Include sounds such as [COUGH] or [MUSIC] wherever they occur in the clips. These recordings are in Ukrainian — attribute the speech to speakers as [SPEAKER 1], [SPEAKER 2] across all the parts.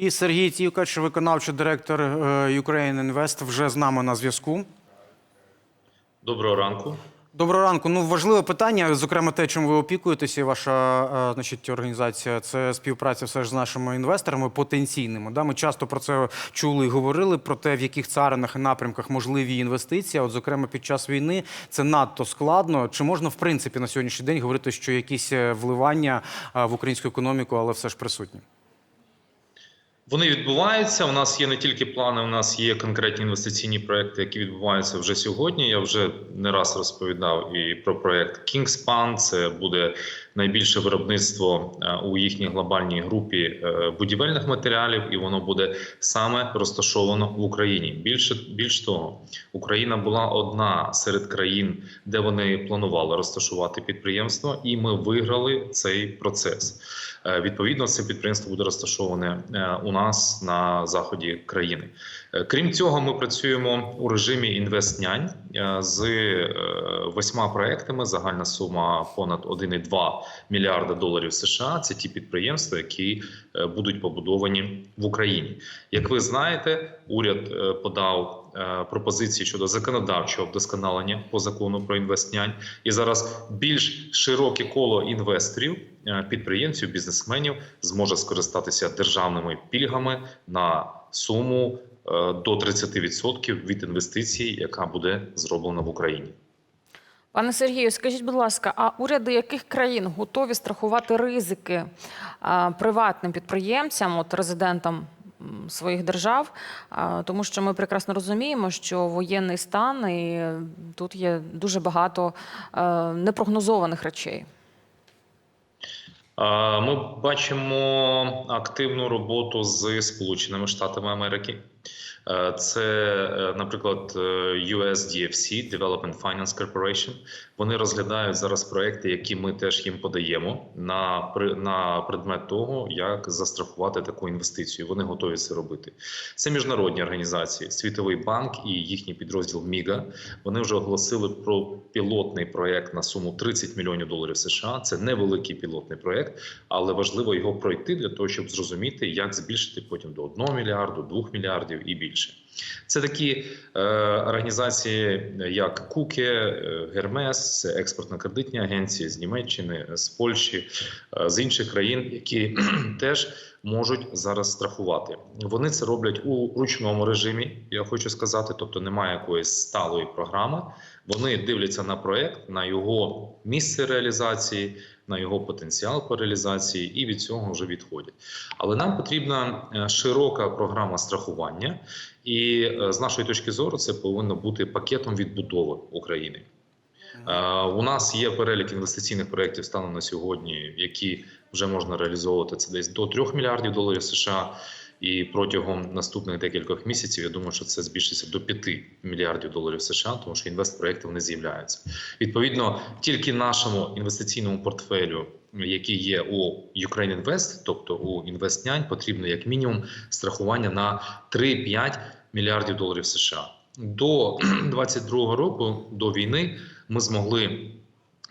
[SPEAKER 1] І Сергій Тівкач, виконавчий директор е, Ukraine Invest, вже з нами на зв'язку.
[SPEAKER 2] Доброго ранку.
[SPEAKER 1] Доброго ранку. Ну важливе питання, зокрема, те, чим ви опікуєтеся, і ваша е, значить організація, це співпраця все ж з нашими інвесторами потенційними. Да, ми часто про це чули і говорили про те, в яких царинах і напрямках можливі інвестиції. От, зокрема, під час війни це надто складно. Чи можна в принципі на сьогоднішній день говорити, що якісь е, вливання в українську економіку, але все ж присутні?
[SPEAKER 2] Вони відбуваються. У нас є не тільки плани, у нас є конкретні інвестиційні проекти, які відбуваються вже сьогодні. Я вже не раз розповідав і про проект Kingspan. Це буде найбільше виробництво е, у їхній глобальній групі е, будівельних матеріалів, і воно буде саме розташовано в Україні. Більше більш того, Україна була одна серед країн, де вони планували розташувати підприємство, і ми виграли цей процес. Е, Відповідно, це підприємство буде розташоване е, у нас на заході країни. Е, Крім цього, ми працюємо у режимі інвестнянь з восьма проектами. Загальна сума понад 1,2 мільярда доларів США. Це ті підприємства, які будуть побудовані в Україні. Як ви знаєте, уряд подав пропозиції щодо законодавчого вдосконалення по закону про інвестнянь, і зараз більш широке коло інвесторів, е, підприємців, бізнесменів зможе скористатися державними пільгами на суму е, до 30% від інвестицій, яка буде зроблена в Україні.
[SPEAKER 3] Пане Сергію, скажіть, будь ласка, а уряди яких країн готові страхувати ризики приватним підприємцям, от резидентам своїх держав? Тому що ми прекрасно розуміємо, що воєнний стан і тут є дуже багато е, непрогнозованих речей.
[SPEAKER 2] Ми бачимо активну роботу з Сполученими Штатами Америки. Е, Це, е, наприклад, е, USDFC, Development Finance Corporation. Вони розглядають зараз проекти, які ми теж їм подаємо на на предмет того, як застрахувати таку інвестицію. Вони готові це робити. Це міжнародні організації, Світовий банк і їхній підрозділ МІГА. Вони вже оголосили про пілотний проект на суму 30 мільйонів доларів США. Це невеликий пілотний проект, але важливо його пройти для того, щоб зрозуміти, як збільшити потім до 1 мільярду, 2 мільярдів і більше. Це такі е, організації, як Куке, е, Гермес, експортно-кредитні агенції з Німеччини, з Польщі, е, з інших країн, які [CLEARS THROAT] теж можуть зараз страхувати. Вони це роблять у ручному режимі. Я хочу сказати, тобто немає якоїсь сталої програми. Вони дивляться на проект, на його місце реалізації, на його потенціал по реалізації, і від цього вже відходять. Але нам потрібна е, широка програма страхування, і е, з нашої точки зору це повинно бути пакетом відбудови України. Е, У нас є перелік інвестиційних проєктів станом на сьогодні, які вже можна реалізовувати це десь до 3 мільярдів доларів США. І протягом наступних декількох місяців я думаю, що це збільшиться до 5 мільярдів доларів США, тому що інвестпроекти вони з'являються. Відповідно, тільки нашому інвестиційному портфелю, який є у Ukraine Invest, тобто у інвестнянь, потрібно як мінімум страхування на 3-5 мільярдів доларів США. До [CLEARS THROAT] 22 року, до війни, ми змогли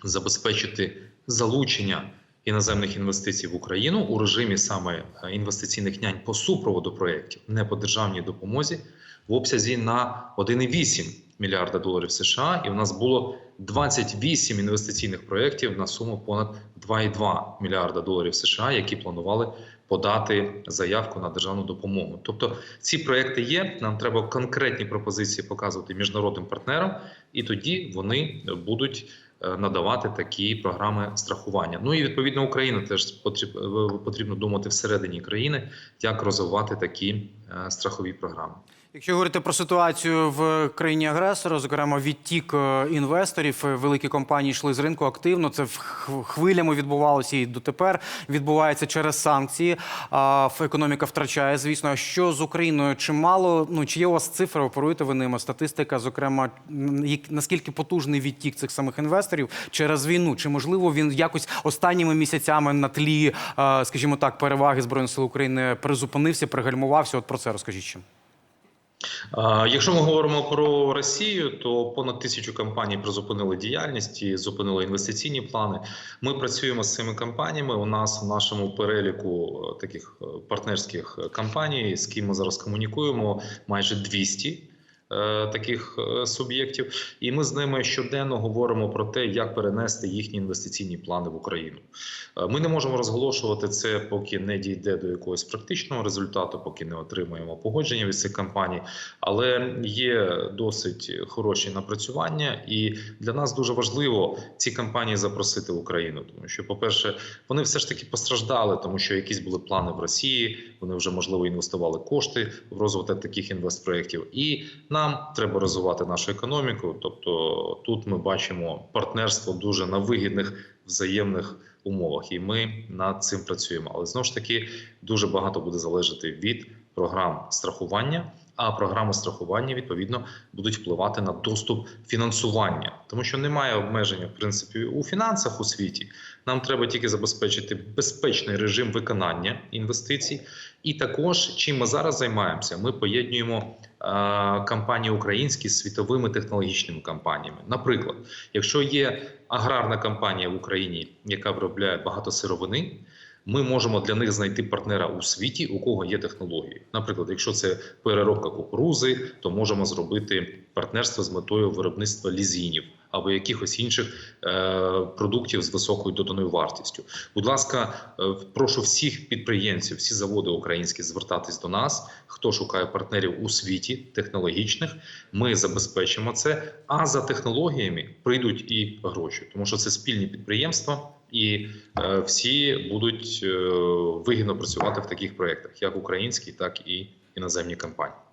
[SPEAKER 2] забезпечити залучення іноземних інвестицій в Україну у режимі саме е, інвестиційних нянь по супроводу проєктів, не по державній допомозі, в обсязі на 1,8 мільярда доларів США. І в нас було 28 інвестиційних проєктів на суму понад 2,2 мільярда доларів США, які планували подати заявку на державну допомогу. Тобто ці проекти є. Нам треба конкретні пропозиції показувати міжнародним партнерам, і тоді вони будуть надавати такі програми страхування. Ну і відповідно Україна теж потріб- е, потрібно думати всередині країни, як розвивати такі е, страхові програми.
[SPEAKER 1] Якщо говорити про ситуацію в країні агресора, зокрема відтік е, інвесторів, е, великі компанії йшли з ринку активно. Це хвилями відбувалося і дотепер відбувається через санкції. А економіка втрачає, звісно. А що з Україною? Чи мало ну чи є у вас цифри? Оперуєте ви ними? Статистика, зокрема, наскільки потужний відтік цих самих інвесторів через війну? Чи можливо він якось останніми місяцями на тлі, е, скажімо так, переваги збройних сил України призупинився, пригальмувався? От про це розкажіть ще.
[SPEAKER 2] Якщо ми говоримо про Росію, то понад тисячу компаній призупинили діяльність і зупинили інвестиційні плани. Ми працюємо з цими компаніями. У нас в нашому переліку е, таких е, партнерських е, компаній, з ким ми зараз комунікуємо, майже 200 е, таких е, суб'єктів, і ми з ними щоденно говоримо про те, як перенести їхні інвестиційні плани в Україну. Е, Ми не можемо розголошувати це, поки не дійде до якогось практичного результату, поки не отримаємо погодження від цих компаній. Але є досить хороші напрацювання, і для нас дуже важливо ці компанії запросити в Україну, тому що, по-перше, вони все ж таки постраждали, тому що якісь були плани в Росії. Вони вже можливо інвестували кошти в розвиток таких інвестпроєктів. І нам треба розвивати нашу економіку. Тобто тут ми бачимо партнерство дуже на вигідних взаємних умовах, і ми над цим працюємо. Але знову ж таки дуже багато буде залежати від програм страхування. А програми страхування відповідно будуть впливати на доступ фінансування, тому що немає обмеження в принципі у фінансах у світі. Нам треба тільки забезпечити безпечний режим виконання інвестицій. І також чим ми зараз займаємося, ми поєднуємо компанії українські з світовими технологічними компаніями. Наприклад, якщо є аграрна компанія в Україні, яка виробляє багато сировини. Ми можемо для них знайти партнера у світі, у кого є технології. Наприклад, якщо це переробка кукурузи, то можемо зробити партнерство з метою виробництва лізінів або якихось інших е, продуктів з високою доданою вартістю. Будь ласка, е, прошу всіх підприємців, всі заводи українські звертатись до нас. Хто шукає партнерів у світі технологічних, ми забезпечимо це. А за технологіями прийдуть і гроші, тому що це спільні підприємства. І е, всі будуть вигідно працювати в таких проєктах, як українські, так і іноземні компанії.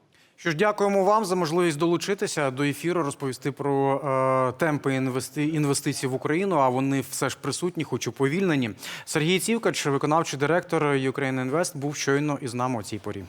[SPEAKER 1] Що ж, дякуємо вам за можливість долучитися до ефіру, розповісти про е, темпи інвести... інвестицій в Україну. А вони все ж присутні, хоч уповільнені. Сергій Цівкач, виконавчий директор Ukraine Invest, був щойно із нами о цій порі.